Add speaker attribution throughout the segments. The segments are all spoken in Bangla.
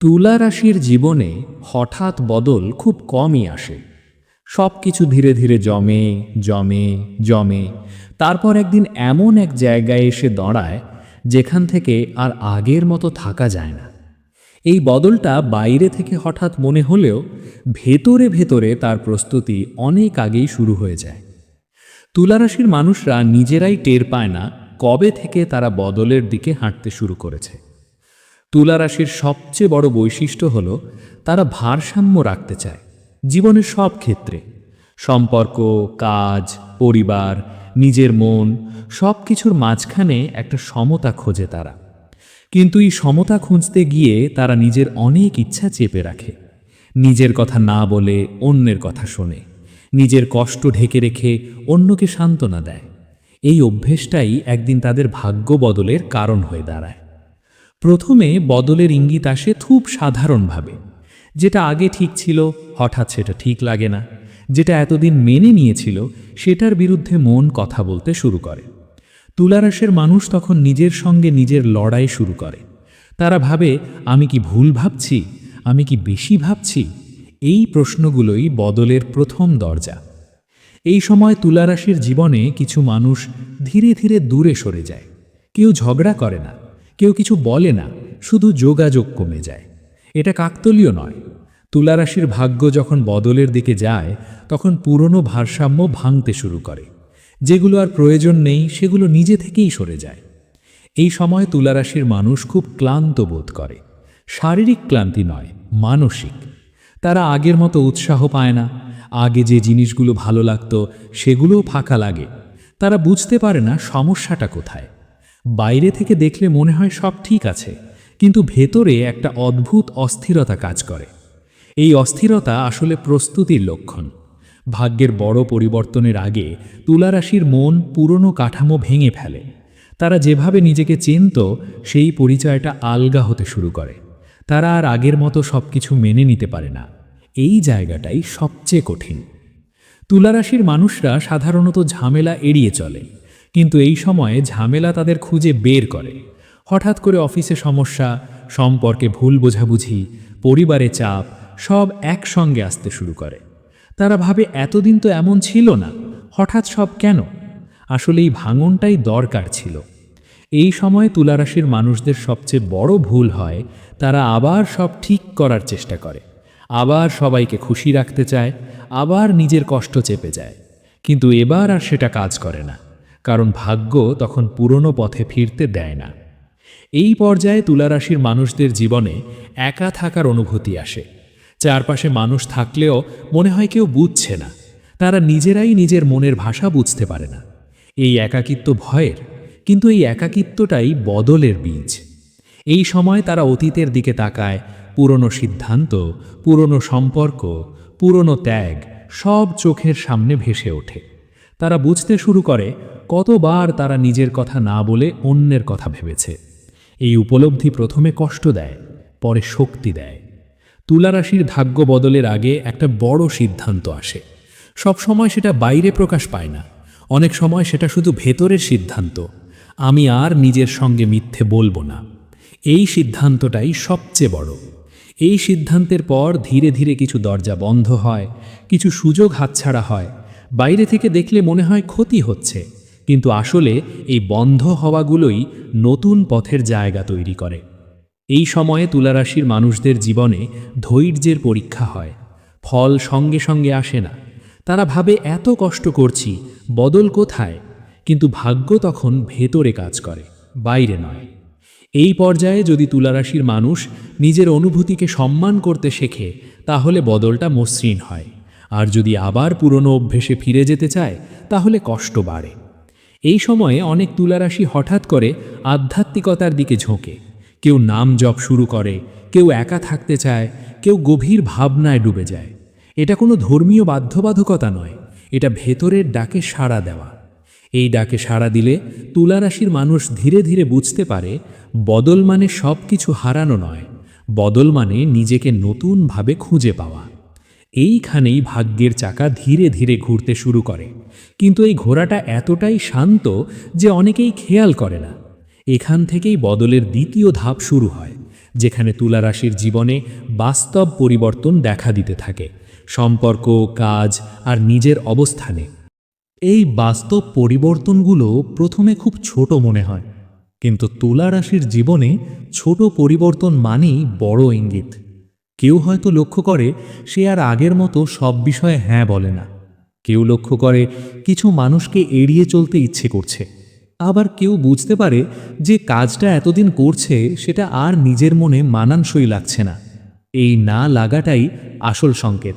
Speaker 1: তুলা রাশির জীবনে হঠাৎ বদল খুব কমই আসে। সব কিছু ধীরে ধীরে জমে জমে জমে। তারপর একদিন এমন এক জায়গায় এসে দাঁড়ায়, যেখান থেকে আর আগের মতো থাকা যায় না। এই বদলটা বাইরে থেকে হঠাৎ মনে হলেও ভেতরে ভেতরে তার প্রস্তুতি অনেক আগেই শুরু হয়ে যায়। তুলারাশির মানুষরা নিজেরাই টের পায় না কবে থেকে তারা বদলের দিকে হাঁটতে শুরু করেছে। তুলারাশির সবচেয়ে বড় বৈশিষ্ট্য হল তারা ভারসাম্য রাখতে চায় জীবনের সব ক্ষেত্রে। সম্পর্ক, কাজ, পরিবার, নিজের মন সব কিছুর মাঝখানে একটা সমতা খোঁজে তারা। কিন্তু এই সমতা খুঁজতে গিয়ে তারা নিজের অনেক ইচ্ছা চেপে রাখে। নিজের কথা না বলে অন্যের কথা শোনে। নিজের কষ্ট ঢেকে রেখে অন্যকে সান্ত্বনা দেয়। এই অভ্যেসটাই একদিন তাদের ভাগ্য বদলের কারণ হয়ে দাঁড়ায়। প্রথমে বদলের ইঙ্গিত আসে খুব সাধারণভাবে। যেটা আগে ঠিক ছিল, হঠাৎ সেটা ঠিক লাগে না। যেটা এতদিন মেনে নিয়েছিল, সেটার বিরুদ্ধে মন কথা বলতে শুরু করে। তুলারাসের মানুষ তখন নিজের সঙ্গে নিজের লড়াই শুরু করে। তারা ভাবে, আমি কি ভুল ভাবছি? আমি কি বেশি ভাবছি? এই প্রশ্নগুলোই বদলের প্রথম দরজা। এই সময় তুলারাশির জীবনে কিছু মানুষ ধীরে ধীরে দূরে সরে যায়। কেউ ঝগড়া করে না। কিছু বলে না, শুধু যোগাযোগ কমে যায়। এটা কাকতলীয় নয়। তুলারাশির ভাগ্য যখন বদলের দিকে যায়, তখন পুরনো ভারসাম্য ভাঙতে শুরু করে। যেগুলো আর প্রয়োজন নেই, সেগুলো নিজে থেকেই সরে যায়। এই সময় তুলারাশির মানুষ খুব ক্লান্ত বোধ করে। শারীরিক ক্লান্তি নয়, মানসিক। তারা আগের মতো উৎসাহ পায় না। আগে যে জিনিসগুলো ভালো লাগতো, সেগুলোও ফাঁকা লাগে। তারা বুঝতে পারে না সমস্যাটা কোথায়। বাইরে থেকে দেখলে মনে হয় সব ঠিক আছে, কিন্তু ভেতরে একটা অদ্ভুত অস্থিরতা কাজ করে। এই অস্থিরতা আসলে প্রস্তুতির লক্ষণ। ভাগ্যের বড় পরিবর্তনের আগে তুলারাশির মন পুরনো কাঠামো ভেঙে ফেলে। তারা যেভাবে নিজেকে চিনত, সেই পরিচয়টা আলগা হতে শুরু করে। তারা আর আগের মতো সব কিছু মেনে নিতে পারে না। এই জায়গাটাই সবচেয়ে কঠিন। তুলারাশির মানুষরা সাধারণত ঝামেলা এড়িয়ে চলে। কিন্তু এই সময়ে ঝামেলা তাদের খুঁজে বের করে। হঠাৎ করে অফিসে সমস্যা, সম্পর্কে ভুল বোঝাবুঝি, পরিবারে চাপ, সব একসঙ্গে আসতে শুরু করে। তারা ভাবে, এতদিন তো এমন ছিল না, হঠাৎ সব কেন? আসলে এই ভাঙনটাই দরকার ছিল। এই সময়ে তুলারাশির মানুষদের সবচেয়ে বড় ভুল হয়, তারা আবার সব ঠিক করার চেষ্টা করে। আবার সবাইকে খুশি রাখতে চায়, আবার নিজের কষ্ট চেপে যায়। কিন্তু এবার আর সেটা কাজ করে না। কারণ ভাগ্য তখন পুরনো পথে ফিরতে দেয় না। এই পর্যায়ে তুলারাশির মানুষদের জীবনে একা থাকার অনুভূতি আসে। চারপাশে মানুষ থাকলেও মনে হয় কেউ বুঝছে না। তারা নিজেরাই নিজের মনের ভাষা বুঝতে পারে না। এই একাকিত্ব ভয়ের, কিন্তু এই একাকিত্বটাই বদলের বীজ। এই সময় তারা অতীতের দিকে তাকায়, পুরনো সিদ্ধান্ত, পুরনো সম্পর্ক, পুরনো ত্যাগ সব চোখের সামনে ভেসে ওঠে। তারা বুঝতে শুরু করে কতবার তারা নিজের কথা না বলে অন্যের কথা ভেবেছে। এই উপলব্ধি প্রথমে কষ্ট দেয়, পরে শক্তি দেয়। তুলারাশির ভাগ্য বদলের আগে একটা বড় সিদ্ধান্ত আসে। সব সময় সেটা বাইরে প্রকাশ পায় না। অনেক সময় সেটা শুধু ভেতরের সিদ্ধান্ত। আমি আর নিজের সঙ্গে মিথ্যে বলব না। এই সিদ্ধান্তটাই সবচেয়ে বড়। এই সিদ্ধান্তের পর ধীরে ধীরে কিছু দরজা বন্ধ হয়, কিছু সুযোগ হাতছাড়া হয়। বাইরে থেকে দেখলে মনে হয় ক্ষতি হচ্ছে। কিন্তু আসলে এই বন্ধ হওয়াগুলোই নতুন পথের জায়গা তৈরি করে। এই সময়ে তুলারাশির মানুষদের জীবনে ধৈর্যের পরীক্ষা হয়। ফল সঙ্গে সঙ্গে আসে না। তারা ভাবে, এত কষ্ট করছি, বদল কোথায়? কিন্তু ভাগ্য তখন ভেতরে কাজ করে, বাইরে নয়। এই পর্যায়ে যদি তুলারাশির মানুষ নিজের অনুভূতিকে সম্মান করতে শেখে, তাহলে বদলটা মসৃণ হয়। আর যদি আবার পুরনো অভ্যেসে ফিরে যেতে চায়, তাহলে কষ্ট বাড়ে। এই সময়ে অনেক তুলারাশি হঠাৎ করে আধ্যাত্মিকতার দিকে ঝোঁকে। কেউ নাম জপ শুরু করে, কেউ একা থাকতে চায়, কেউ গভীর ভাবনায় ডুবে যায়। এটা কোনো ধর্মীয় বাধ্যবাধকতা নয়, এটা ভেতরের ডাকে সাড়া দেওয়া। এই ডাকে সাড়া দিলে তুলারাশির মানুষ ধীরে ধীরে বুঝতে পারে, বদল মানে সব কিছু হারানো নয়, বদল মানে নিজেকে নতুনভাবে খুঁজে পাওয়া। এইখানেই ভাগ্যের চাকা ধীরে ধীরে ঘুরতে শুরু করে। কিন্তু এই ঘোড়াটা এতটাই শান্ত যে অনেকেই খেয়াল করে না। এখান থেকেই বদলের দ্বিতীয় ধাপ শুরু হয়, যেখানে তুলা রাশির জীবনে বাস্তব পরিবর্তন দেখা দিতে থাকে, সম্পর্ক, কাজ আর নিজের অবস্থানে। এই বাস্তব পরিবর্তনগুলো প্রথমে খুব ছোট মনে হয়, কিন্তু তুলা রাশির জীবনে ছোট পরিবর্তন মানেই বড় ইঙ্গিত। কেউ হয়তো লক্ষ্য করে, সে আর আগের মতো সব বিষয়ে হ্যাঁ বলে না। কেউ লক্ষ্য করে, কিছু মানুষকে এড়িয়ে চলতে ইচ্ছে করছে। আবার কেউ বুঝতে পারে যে কাজটা এতদিন করছে, সেটা আর নিজের মনে মানানসই লাগছে না। এই না লাগাটাই আসল সংকেত।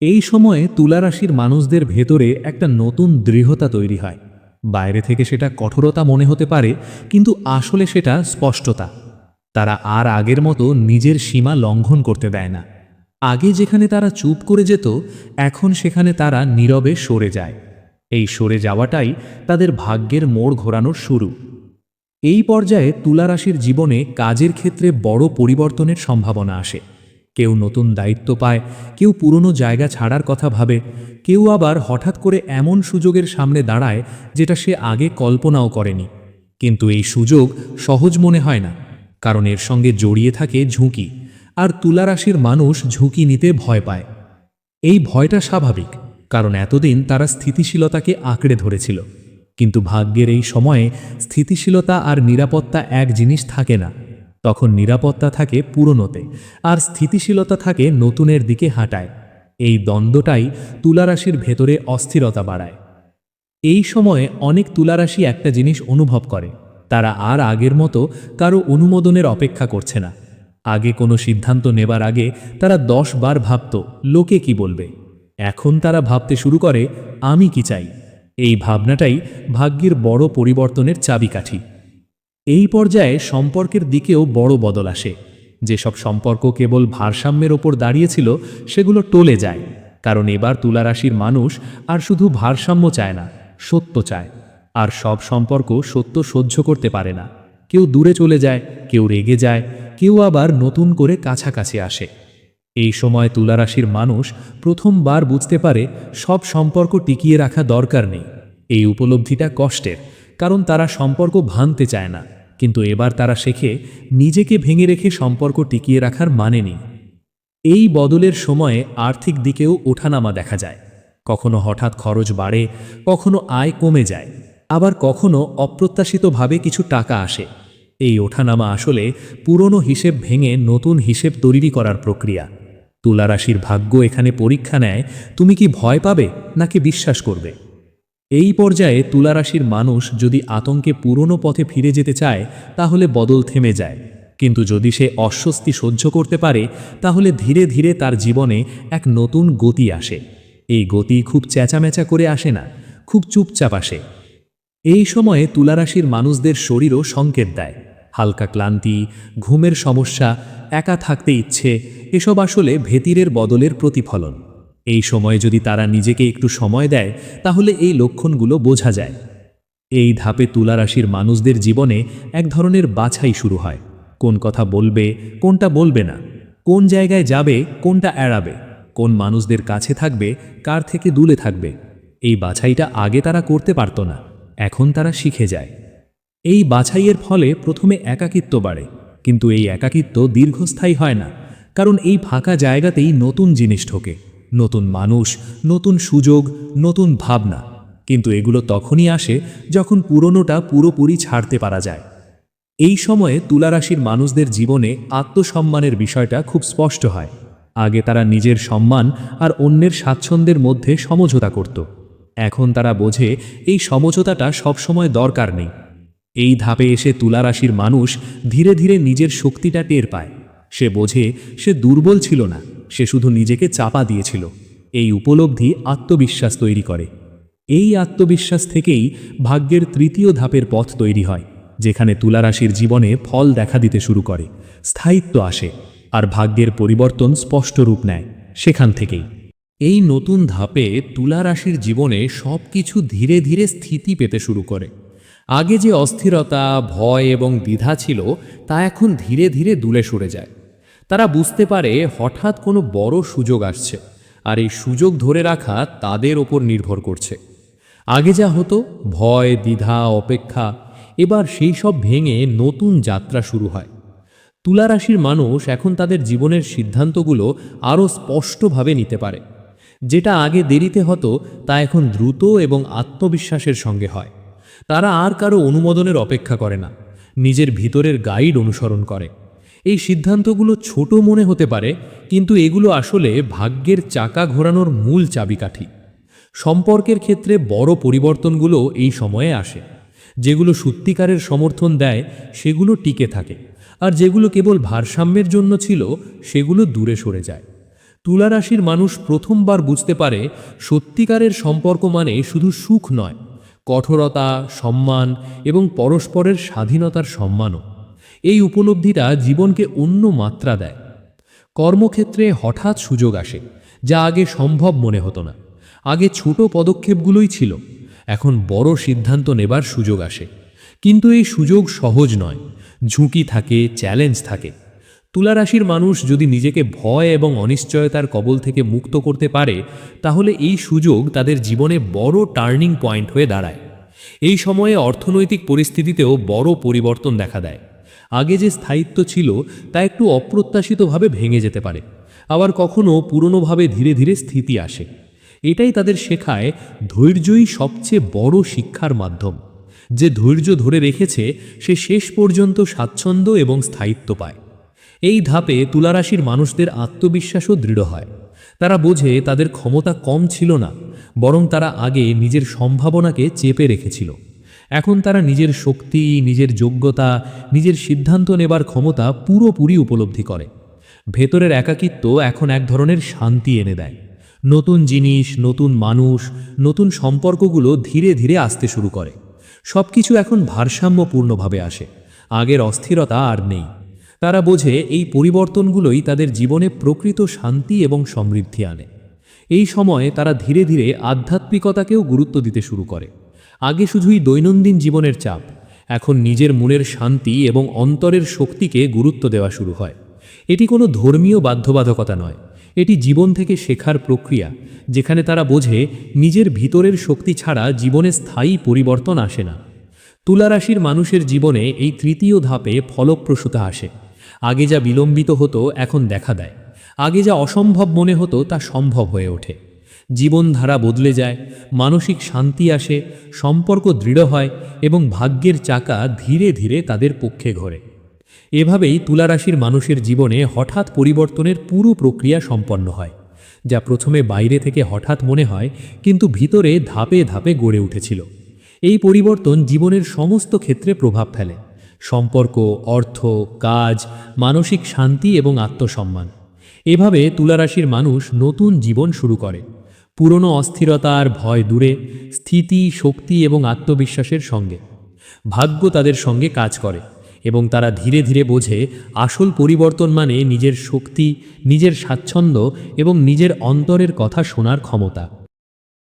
Speaker 1: এই সময়ে তুলা রাশির মানুষদের ভেতরে একটা নতুন দৃঢ়তা তৈরি হয়। বাইরে থেকে সেটা কঠোরতা মনে হতে পারে, কিন্তু আসলে সেটা স্পষ্টতা। তারা আর আগের মতো নিজের সীমা লঙ্ঘন করতে দেয় না। আগে যেখানে তারা চুপ করে যেত, এখন সেখানে তারা নীরবে সরে যায়। এই সরে যাওয়াটাই তাদের ভাগ্যের মোড় ঘোরানোর শুরু। এই পর্যায়ে তুলা রাশির জীবনে কাজের ক্ষেত্রে বড় পরিবর্তনের সম্ভাবনা আসে। কেউ নতুন দায়িত্ব পায়, কেউ পুরনো জায়গা ছাড়ার কথা ভাবে, কেউ আবার হঠাৎ করে এমন সুযোগের সামনে দাঁড়ায় যেটা সে আগে কল্পনাও করেনি। কিন্তু এই সুযোগ সহজ মনে হয় না। কারণ এর সঙ্গে জড়িয়ে থাকে ঝুঁকি, আর তুলারাশির মানুষ ঝুঁকি নিতে ভয় পায়। এই ভয়টা স্বাভাবিক, কারণ এতদিন তারা স্থিতিশীলতাকে আঁকড়ে ধরেছিল। কিন্তু ভাগ্যের এই সময়ে স্থিতিশীলতা আর নিরাপত্তা এক জিনিস থাকে না। তখন নিরাপত্তা থাকে পুরনোতে, আর স্থিতিশীলতা থাকে নতুনের দিকে হাঁটায়। এই দ্বন্দ্বটাই তুলারাশির ভেতরে অস্থিরতা বাড়ায়। এই সময়ে অনেক তুলারাশি একটা জিনিস অনুভব করে তারা আর আগের মতো কারও অনুমোদনের অপেক্ষা করছে না। আগে কোনো সিদ্ধান্ত নেবার আগে তারা দশ বার ভাবত, লোকে কি বলবে? এখন তারা ভাবতে শুরু করে, আমি কি চাই? এই ভাবনাটাই ভাগ্যের বড় পরিবর্তনের চাবিকাঠি। এই পর্যায়ে সম্পর্কের দিকেও বড় বদল আসে। যেসব সম্পর্ক কেবল ভারসাম্যের ওপর দাঁড়িয়েছিল, সেগুলো টলে যায়। কারণ এবার তুলারাশির মানুষ আর শুধু ভারসাম্য চায় না, সত্য চায়। আর সব সম্পর্ক সত্য সহ্য করতে পারে না। কেউ দূরে চলে যায়, কেউ রেগে যায়, কেউ আবার নতুন করে কাছাকাছি আসে। এই সময় তুলারাশির মানুষ প্রথমবার বুঝতে পারে সব সম্পর্ক টিকিয়ে রাখা দরকার নেই। এই উপলব্ধিটা কষ্টের, কারণ তারা সম্পর্ক ভাঙতে চায় না। কিন্তু এবার তারা শেখে নিজেকে ভেঙে রেখে সম্পর্ক টিকিয়ে রাখার মানে নেই। এই বদলের সময়ে আর্থিক দিকেও ওঠানামা দেখা যায়। কখনো হঠাৎ খরচ বাড়ে, কখনো আয় কমে যায়। আবার কখনো অপ্রত্যাশিতভাবে কিছু টাকা আসে। এই ওঠানামা আসলে পুরনো হিসেব ভেঙে নতুন হিসেব তৈরি করার প্রক্রিয়া। তুলারাশির ভাগ্য এখানে পরীক্ষা নেয়, তুমি কি ভয় পাবে নাকি বিশ্বাস করবে? এই পর্যায়ে তুলারাশির মানুষ যদি আতঙ্কে পুরনো পথে ফিরে যেতে চায়, তাহলে বদল থেমে যায়। কিন্তু যদি সে অস্বস্তি সহ্য করতে পারে, তাহলে ধীরে ধীরে তার জীবনে এক নতুন গতি আসে। এই গতি খুব চেঁচামেচা করে আসে না, খুব চুপচাপ আসে। এই সময়ে তুলারাশির মানুষদের শরীরও সংকেত দেয়। হালকা ক্লান্তি, ঘুমের সমস্যা, একা থাকতে ইচ্ছে, এসব আসলে ভেতিরের বদলের প্রতিফলন। এই সময়ে যদি তারা নিজেকে একটু সময় দেয়, তাহলে এই লক্ষণগুলো বোঝা যায়। এই ধাপে তুলারাশির মানুষদের জীবনে এক ধরনের বাছাই শুরু হয়। কোন কথা বলবে, কোনটা বলবে না, কোন জায়গায় যাবে, কোনটা এড়াবে, কোন মানুষদের কাছে থাকবে, কার থেকে দূরে থাকবে। এই বাছাইটা আগে তারা করতে পারত না। এখন তারা শিখে যায়। এই বাছাইয়ের ফলে প্রথমে একাকিত্ব বাড়ে, কিন্তু এই একাকিত্ব দীর্ঘস্থায়ী হয় না, কারণ এই ফাঁকা জায়গাতেই নতুন জিনিস ঢোকে, নতুন মানুষ, নতুন সুযোগ, নতুন ভাবনা। কিন্তু এগুলো তখনই আসে যখন পুরনোটা পুরোপুরি ছাড়তে পারা যায়। এই সময়ে তুলারাশির মানুষদের জীবনে আত্মসম্মানের বিষয়টা খুব স্পষ্ট হয়। আগে তারা নিজের সম্মান আর অন্যের স্বাচ্ছন্দ্যের মধ্যে সমঝোতা করত। এখন তারা বোঝে এই সমঝোতাটা সবসময় দরকার নেই। এই ধাপে এসে তুলারাশির মানুষ ধীরে ধীরে নিজের শক্তিটা টের পায়। সে বোঝে সে দুর্বল ছিল না, সে শুধু নিজেকে চাপা দিয়েছিল। এই উপলব্ধি আত্মবিশ্বাস তৈরি করে। এই আত্মবিশ্বাস থেকেই ভাগ্যের তৃতীয় ধাপের পথ তৈরি হয়, যেখানে তুলারাশির জীবনে ফল দেখা দিতে শুরু করে, স্থায়িত্ব আসে, আর ভাগ্যের পরিবর্তন স্পষ্ট রূপ নেয়, সেখান থেকেই। এই নতুন ধাপে তুলা রাশির জীবনে সব কিছু ধীরে ধীরে স্থিতি পেতে শুরু করে। আগে যে অস্থিরতা, ভয় এবং দ্বিধা ছিল, তা এখন ধীরে ধীরে দূলে সরে যায়। তারা বুঝতে পারে হঠাৎ কোনো বড় সুযোগ আসছে, আর এই সুযোগ ধরে রাখা তাদের ওপর নির্ভর করছে। আগে যা হতো, ভয়, দ্বিধা, অপেক্ষা, এবার সেই সব ভেঙে নতুন যাত্রা শুরু হয়। তুলা রাশির মানুষ এখন তাদের জীবনের সিদ্ধান্তগুলো আরও স্পষ্টভাবে নিতে পারে। যেটা আগে দেরিতে হতো, তা এখন দ্রুত এবং আত্মবিশ্বাসের সঙ্গে হয়। তারা আর কারও অনুমোদনের অপেক্ষা করে না, নিজের ভিতরের গাইড অনুসরণ করে। এই সিদ্ধান্তগুলো ছোট মনে হতে পারে, কিন্তু এগুলো আসলে ভাগ্যের চাকা ঘোরানোর মূল চাবিকাঠি। সম্পর্কের ক্ষেত্রে বড় পরিবর্তনগুলো এই সময়ে আসে। যেগুলো সত্যিকারের সমর্থন দেয়, সেগুলো টিকে থাকে। আর যেগুলো কেবল ভারসাম্যের জন্য ছিল, সেগুলো দূরে সরে যায়। তুলা রাশির মানুষ প্রথমবার বুঝতে পারে সত্যিকারের সম্পর্ক মানে শুধু সুখ নয়, কঠোরতা, সম্মান এবং পরস্পরের স্বাধীনতার সম্মানও। এই উপলব্ধিটা জীবনকে অন্য মাত্রা দেয়। কর্মক্ষেত্রে হঠাৎ সুযোগ আসে, যা আগে সম্ভব মনে হতো না। আগে ছোট পদক্ষেপগুলোই ছিল, এখন বড় সিদ্ধান্ত নেবার সুযোগ আসে। কিন্তু এই সুযোগ সহজ নয়, ঝুঁকি থাকে, চ্যালেঞ্জ থাকে। তুলারাশির মানুষ যদি নিজেকে ভয় এবং অনিশ্চয়তার কবল থেকে মুক্ত করতে পারে, তাহলে এই সুযোগ তাদের জীবনে বড় টার্নিং পয়েন্ট হয়ে দাঁড়ায়। এই সময়ে অর্থনৈতিক পরিস্থিতিতেও বড় পরিবর্তন দেখা দেয়। আগে যে স্থায়িত্ব ছিল, তা একটু অপ্রত্যাশিতভাবে ভেঙে যেতে পারে। আবার কখনো পুরনোভাবে ধীরে ধীরে স্থিতি আসে। এটাই তাদের শেখায় ধৈর্যই সবচেয়ে বড় শিক্ষার মাধ্যম। যে ধৈর্য ধরে রেখেছে, সে শেষ পর্যন্ত স্বাচ্ছন্দ্য এবং স্থায়িত্ব পায়। এই ধাপে তুলারাশির মানুষদের আত্মবিশ্বাসও দৃঢ় হয়। তারা বোঝে তাদের ক্ষমতা কম ছিল না, বরং তারা আগে নিজের সম্ভাবনাকে চেপে রেখেছিল। এখন তারা নিজের শক্তি, নিজের যোগ্যতা, নিজের সিদ্ধান্ত নেবার ক্ষমতা পুরোপুরি উপলব্ধি করে। ভেতরের একাকিত্ব এখন এক ধরনের শান্তি এনে দেয়। নতুন জিনিস, নতুন মানুষ, নতুন সম্পর্কগুলো ধীরে ধীরে আসতে শুরু করে। সব কিছু এখন ভারসাম্যপূর্ণভাবে আসে। আগের অস্থিরতা আর নেই। তারা বোঝে এই পরিবর্তনগুলোই তাদের জীবনে প্রকৃত শান্তি এবং সমৃদ্ধি আনে। এই সময়ে তারা ধীরে ধীরে আধ্যাত্মিকতাকেও গুরুত্ব দিতে শুরু করে। আগে শুধুই দৈনন্দিন জীবনের চাপ, এখন নিজের মনের শান্তি এবং অন্তরের শক্তিকে গুরুত্ব দেওয়া শুরু হয়। এটি কোনো ধর্মীয় বাধ্যবাধকতা নয়, এটি জীবন থেকে শেখার প্রক্রিয়া, যেখানে তারা বোঝে নিজের ভিতরের শক্তি ছাড়া জীবনে স্থায়ী পরিবর্তন আসে না। তুলারাশির মানুষের জীবনে এই তৃতীয় ধাপে ফলপ্রসূতা আসে। আগে যা বিলম্বিত হতো, এখন দেখা দেয়। আগে যা অসম্ভব মনে হতো, তা সম্ভব হয়ে ওঠে। জীবনধারা বদলে যায়, মানসিক শান্তি আসে, সম্পর্ক দৃঢ় হয় এবং ভাগ্যের চাকা ধীরে ধীরে তাদের পক্ষে ঘোরে। এভাবেই তুলারাশির মানুষের জীবনে হঠাৎ পরিবর্তনের পুরো প্রক্রিয়া সম্পন্ন হয়, যা প্রথমে বাইরে থেকে হঠাৎ মনে হয়, কিন্তু ভিতরে ধাপে ধাপে গড়ে উঠেছিল। এই পরিবর্তন জীবনের সমস্ত ক্ষেত্রে প্রভাব ফেলে। সম্পর্ক, অর্থ, কাজ, মানসিক শান্তি এবং আত্মসম্মান। এভাবে তুলারাশির মানুষ নতুন জীবন শুরু করে। পুরনো অস্থিরতা আর ভয় দূরে, স্থিতি, শক্তি এবং আত্মবিশ্বাসের সঙ্গে। ভাগ্য তাদের সঙ্গে কাজ করে এবং তারা ধীরে ধীরে বোঝে আসল পরিবর্তন মানে নিজের শক্তি, নিজের স্বাচ্ছন্দ্য এবং নিজের অন্তরের কথা শোনার ক্ষমতা।